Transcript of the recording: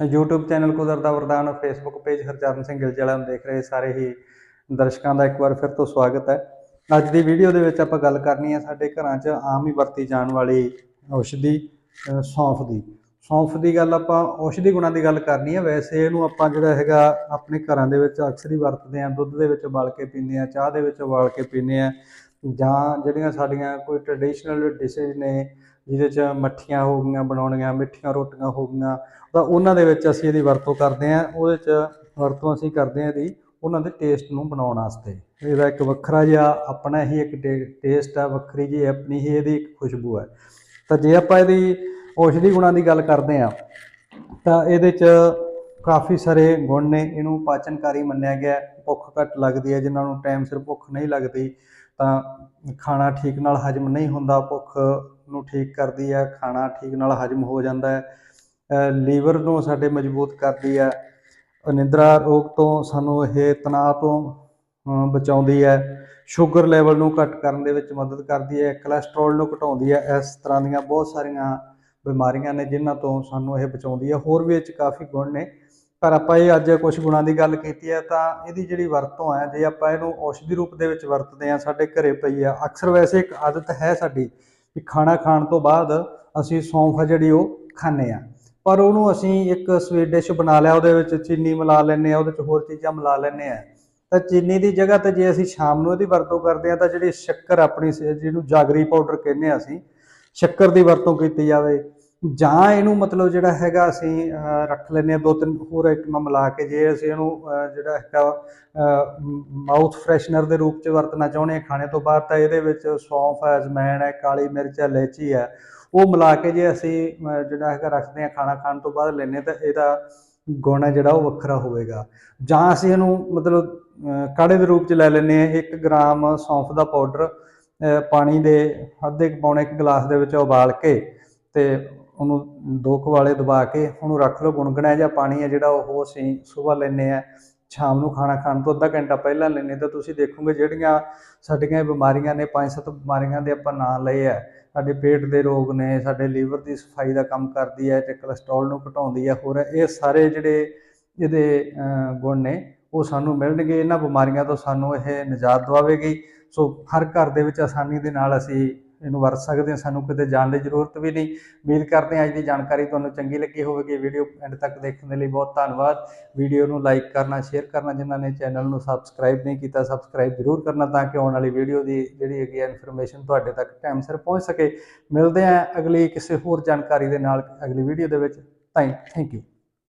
YouTube channel ਕੁਦਰਤ ਦਾ ਵਰਦਾਨ, Facebook ਪੇਜ ਹਰਚਰਨ ਸਿੰਘ ਗਿਲਜ ਵਾਲਿਆਂ ਨੂੰ ਦੇਖ ਰਹੇ ਸਾਰੇ ਹੀ ਦਰਸ਼ਕਾਂ ਦਾ ਇੱਕ ਵਾਰ ਫਿਰ ਤੋਂ ਸਵਾਗਤ ਹੈ। ਅੱਜ ਦੀ ਵੀਡੀਓ ਦੇ ਵਿੱਚ ਆਪਾਂ ਗੱਲ ਕਰਨੀ ਹੈ ਸਾਡੇ ਘਰਾਂ 'ਚ ਆਮ ਹੀ ਵਰਤੀ ਜਾਣ ਵਾਲੀ ਔਸ਼ਧੀ ਸੌਂਫ ਦੀ। ਸੌਂਫ ਦੀ ਗੱਲ ਆਪਾਂ ਔਸ਼ਧੀ ਗੁਣਾਂ ਦੀ ਗੱਲ ਕਰਨੀ ਹੈ। ਵੈਸੇ ਇਹਨੂੰ ਆਪਾਂ ਜਿਹੜਾ ਹੈਗਾ ਆਪਣੇ ਘਰਾਂ ਦੇ ਵਿੱਚ ਅਕਸਰ ਹੀ ਵਰਤਦੇ ਹਾਂ। ਦੁੱਧ ਦੇ ਵਿੱਚ ਉਬਾਲ ਕੇ ਪੀਂਦੇ ਹਾਂ, ਚਾਹ ਦੇ ਵਿੱਚ ਉਬਾਲ ਕੇ ਪੀਂਦੇ ਹਾਂ ਜਾਂ ਜਿਹੜੀਆਂ ਸਾਡੀਆਂ ਕੋਈ ਟ੍ਰੈਡੀਸ਼ਨਲ ਡਿਸ਼ੇਜ਼ ਨੇ ਜਿਹਦੇ 'ਚ ਮੱਠੀਆਂ ਹੋ ਗਈਆਂ ਬਣਾਉਣੀਆਂ ਮਿੱਠੀਆਂ ਰੋਟੀਆਂ ਹੋ ਗਈਆਂ, ਤਾਂ ਉਹਨਾਂ ਦੇ ਵਿੱਚ ਅਸੀਂ ਇਹਦੀ ਵਰਤੋਂ ਕਰਦੇ ਹਾਂ। ਉਹਦੇ 'ਚ ਵਰਤੋਂ ਅਸੀਂ ਕਰਦੇ ਹਾਂ ਇਹਦੀ ਉਹਨਾਂ ਦੇ ਟੇਸਟ ਨੂੰ ਬਣਾਉਣ ਵਾਸਤੇ। ਇਹਦਾ ਇੱਕ ਵੱਖਰਾ ਜਿਹਾ ਆਪਣਾ ਹੀ ਇੱਕ ਟੇਸਟ ਆ, ਵੱਖਰੀ ਜੀ ਆਪਣੀ ਹੀ ਇਹਦੀ ਇੱਕ ਖੁਸ਼ਬੂ ਹੈ ਤਾਂ ਜੇ ਆਪਾਂ ਇਹਦੀ ਔਸ਼ਧੀ ਗੁਣਾਂ ਦੀ ਗੱਲ ਕਰਦੇ ਹਾਂ, ਤਾਂ ਇਹਦੇ 'ਚ ਕਾਫੀ ਸਾਰੇ ਗੁਣ ਨੇ, ਇਹਨੂੰ ਪਾਚਨਕਾਰੀ ਮੰਨਿਆ ਗਿਆ। ਭੁੱਖ ਘੱਟ ਲੱਗਦੀ ਹੈ, ਜਿਨ੍ਹਾਂ ਨੂੰ ਟਾਈਮ ਸਿਰ ਭੁੱਖ ਨਹੀਂ ਲੱਗਦੀ, ਤਾਂ ਖਾਣਾ ਠੀਕ ਨਾਲ ਹਜਮ ਨਹੀਂ ਹੁੰਦਾ, ਭੁੱਖ ਨੂੰ ਠੀਕ ਕਰਦੀ ਹੈ ਖਾਣਾ ਠੀਕ ਨਾਲ ਹਜਮ ਹੋ ਜਾਂਦਾ ਹੈ ਲੀਵਰ ਨੂੰ ਸਾਡੇ ਮਜ਼ਬੂਤ ਕਰਦੀ ਹੈ ਅਨਿੰਦਰਾ ਰੋਗ ਤੋਂ ਸਾਨੂੰ ਇਹ ਤਣਾਅ ਤੋਂ ਬਚਾਉਂਦੀ ਹੈ। ਸ਼ੂਗਰ ਲੈਵਲ ਨੂੰ ਘੱਟ ਕਰਨ ਦੇ ਵਿੱਚ ਮਦਦ ਕਰਦੀ ਹੈ ਕੋਲੇਸਟ੍ਰੋਲ ਨੂੰ ਘਟਾਉਂਦੀ ਹੈ, ਇਸ ਤਰ੍ਹਾਂ ਦੀਆਂ ਬਹੁਤ ਸਾਰੀਆਂ ਬਿਮਾਰੀਆਂ ਨੇ ਜਿਨ੍ਹਾਂ ਤੋਂ ਸਾਨੂੰ ਇਹ ਬਚਾਉਂਦੀ ਹੈ। ਹੋਰ ਵੀ ਇਹ 'ਚ ਕਾਫੀ ਗੁਣ ਨੇ। ਪਰ ਆਪਾਂ ਇਹ ਅੱਜ ਕੁਝ ਗੁਣਾਂ ਦੀ ਗੱਲ ਕੀਤੀ ਹੈ, ਤਾਂ ਇਹਦੀ ਜਿਹੜੀ ਵਰਤੋਂ ਹੈ, ਜੇ ਆਪਾਂ ਇਹਨੂੰ ਔਸ਼ਧੀ ਰੂਪ ਦੇ ਵਿੱਚ ਵਰਤਦੇ ਹਾਂ, ਸਾਡੇ ਘਰੇ ਪਈ ਆ, ਅਕਸਰ ਵੈਸੇ ਇੱਕ ਆਦਤ ਹੈ ਸਾਡੀ ਵੀ ਖਾਣਾ ਖਾਣ ਤੋਂ ਬਾਅਦ ਅਸੀਂ ਸੌਂਫ ਜਿਹੜੀ ਉਹ ਖਾਂਦੇ ਆ ਪਰ ਉਹਨੂੰ ਅਸੀਂ ਇੱਕ ਸਵੀਟ ਡਿਸ਼ ਬਣਾ ਲਿਆ, ਉਹਦੇ ਵਿੱਚ ਚੀਨੀ ਮਿਲਾ ਲੈਂਦੇ ਆ ਉਹਦੇ ਵਿੱਚ ਹੋਰ ਚੀਜ਼ਾਂ ਮਿਲਾ ਲੈਂਦੇ ਆ ਤਾਂ ਚੀਨੀ ਦੀ ਜਗ੍ਹਾ ਤੇ ਜੇ ਅਸੀਂ ਸ਼ਾਮ ਨੂੰ ਇਹਦੀ ਵਰਤੋਂ ਕਰਦੇ ਆ ਤਾਂ ਜਿਹੜੀ ਸ਼ੱਕਰ ਆਪਣੀ ਸ- ਜਿਹਨੂੰ ਜਾਗਰੀ ਪਾਊਡਰ ਕਹਿੰਦੇ ਆ ਅਸੀਂ, ਸ਼ੱਕਰ ਦੀ ਵਰਤੋਂ ਕੀਤੀ ਜਾਵੇ। ਜਾਂ ਇਹਨੂੰ ਮਤਲਬ ਜਿਹੜਾ ਹੈਗਾ ਅਸੀਂ ਰੱਖ ਲੈਂਦੇ ਆ ਦੋ ਤਿੰਨ ਹੋਰ ਆਈਟਮਾਂ ਮਿਲਾ ਕੇ ਜੇ ਅਸੀਂ ਇਹਨੂੰ ਜਿਹੜਾ ਹੈਗਾ ਮਾਊਥ ਫਰੈਸ਼ਨਰ ਦੇ ਰੂਪ ਚ ਵਰਤਣਾ ਚਾਹੁੰਦੇ ਹਾਂ ਖਾਣੇ ਤੋਂ ਬਾਅਦ ਤਾਂ ਇਹਦੇ ਵਿੱਚ ਸੌਂਫ ਹੈ ਅਜਮੈਣ ਹੈ ਕਾਲੀ ਮਿਰਚ ਹੈ ਇਲਾਇਚੀ ਹੈ ਉਹ ਮਿਲਾ ਕੇ ਜੇ ਅਸੀਂ ਜਿਹੜਾ ਹੈਗਾ ਰੱਖਦੇ ਹਾਂ ਖਾਣਾ ਖਾਣ ਤੋਂ ਬਾਅਦ ਲੈਂਦੇ ਤਾਂ ਇਹਦਾ ਗੁਣ ਹੈ ਜਿਹੜਾ ਉਹ ਵੱਖਰਾ ਹੋਵੇਗਾ। ਜਾਂ ਅਸੀਂ ਇਹਨੂੰ ਮਤਲਬ ਅਹ, ਕਾੜੇ ਦੇ ਰੂਪ ਚ ਲੈ ਲੈਂਦੇ ਹਾਂ 1 ਗ੍ਰਾਮ ਸੌਂਫ ਦਾ ਪਾਊਡਰ ਪਾਣੀ ਦੇ ਅੱਧੇ ਕੁ ਪੌਣੇ ਇੱਕ ਗਲਾਸ ਦੇ ਵਿੱਚ ਉਬਾਲ ਕੇ ਤੇ ਉਹਨੂੰ ਦੋ ਕੁ ਦਬਾ ਕੇ ਉਹਨੂੰ ਰੱਖ ਲਓ ਗੁਣਗੁਣਾ ਜਾਂ ਪਾਣੀ ਹੈ ਜਿਹੜਾ ਉਹ ਅਸੀਂ ਸਵੇਰ ਲੈਂਦੇ ਆ, ਸ਼ਾਮ ਨੂੰ ਖਾਣਾ ਖਾਣ ਤੋਂ ਅੱਧਾ ਘੰਟਾ ਪਹਿਲਾਂ ਲੈਂਦੇ, ਤਾਂ ਤੁਸੀਂ ਦੇਖੋਗੇ ਜਿਹੜੀਆਂ ਸਾਡੀਆਂ ਇਹ ਬਿਮਾਰੀਆਂ ਨੇ, ਪੰਜ ਸੱਤ ਬਿਮਾਰੀਆਂ ਦੇ ਆਪਾਂ ਨਾਂ ਲਏ ਆ। ਸਾਡੇ ਪੇਟ ਦੇ ਰੋਗ ਨੇ, ਸਾਡੇ ਲੀਵਰ ਦੀ ਸਫ਼ਾਈ ਦਾ ਕੰਮ ਕਰਦੀ ਹੈ ਤੇ ਕੋਲੇਸਟ੍ਰੋਲ ਨੂੰ ਘਟਾਉਂਦੀ ਹੈ ਹੋਰ ਇਹ ਸਾਰੇ ਜਿਹੜੇ ਇਹਦੇ ਗੁਣ ਨੇ, ਉਹ ਸਾਨੂੰ ਮਿਲਣਗੇ, ਇਹਨਾਂ ਬਿਮਾਰੀਆਂ ਤੋਂ ਸਾਨੂੰ ਇਹ ਨਿਜਾਤ ਦਵਾਵੇਗੀ। ਸੋ ਹਰ ਘਰ ਦੇ ਵਿੱਚ ਆਸਾਨੀ ਦੇ ਨਾਲ ਅਸੀਂ ਇਹਨੂੰ ਵਰਤ ਸਕਦੇ ਹਾਂ, ਸਾਨੂੰ ਕਿਤੇ ਜਾਣ ਦੀ ਜ਼ਰੂਰਤ ਵੀ ਨਹੀਂ। ਉਮੀਦ ਕਰਦੇ ਹਾਂ ਅੱਜ ਦੀ ਜਾਣਕਾਰੀ ਤੁਹਾਨੂੰ ਚੰਗੀ ਲੱਗੀ ਹੋਵੇਗੀ। ਵੀਡੀਓ ਐਂਡ ਤੱਕ ਦੇਖਣ ਦੇ ਲਈ ਬਹੁਤ ਧੰਨਵਾਦ। ਵੀਡੀਓ ਨੂੰ ਲਾਈਕ ਕਰਨਾ ਸ਼ੇਅਰ ਕਰਨਾ, ਜਿਨ੍ਹਾਂ ਨੇ ਚੈਨਲ ਨੂੰ ਸਬਸਕ੍ਰਾਈਬ ਨਹੀਂ ਕੀਤਾ ਸਬਸਕ੍ਰਾਈਬ ਜ਼ਰੂਰ ਕਰਨਾ ਤਾਂ ਕਿ ਆਉਣ ਵਾਲੀ ਵੀਡੀਓ ਦੀ ਜਿਹੜੀ ਹੈਗੀ ਇਨਫੋਰਮੇਸ਼ਨ ਤੁਹਾਡੇ ਤੱਕ ਟਾਈਮ ਸਿਰ ਪਹੁੰਚ ਸਕੇ। ਮਿਲਦੇ ਹਾਂ ਅਗਲੀ ਕਿਸੇ ਹੋਰ ਜਾਣਕਾਰੀ ਦੇ ਨਾਲ ਅਗਲੀ ਵੀਡੀਓ ਦੇ ਵਿੱਚ। Thank you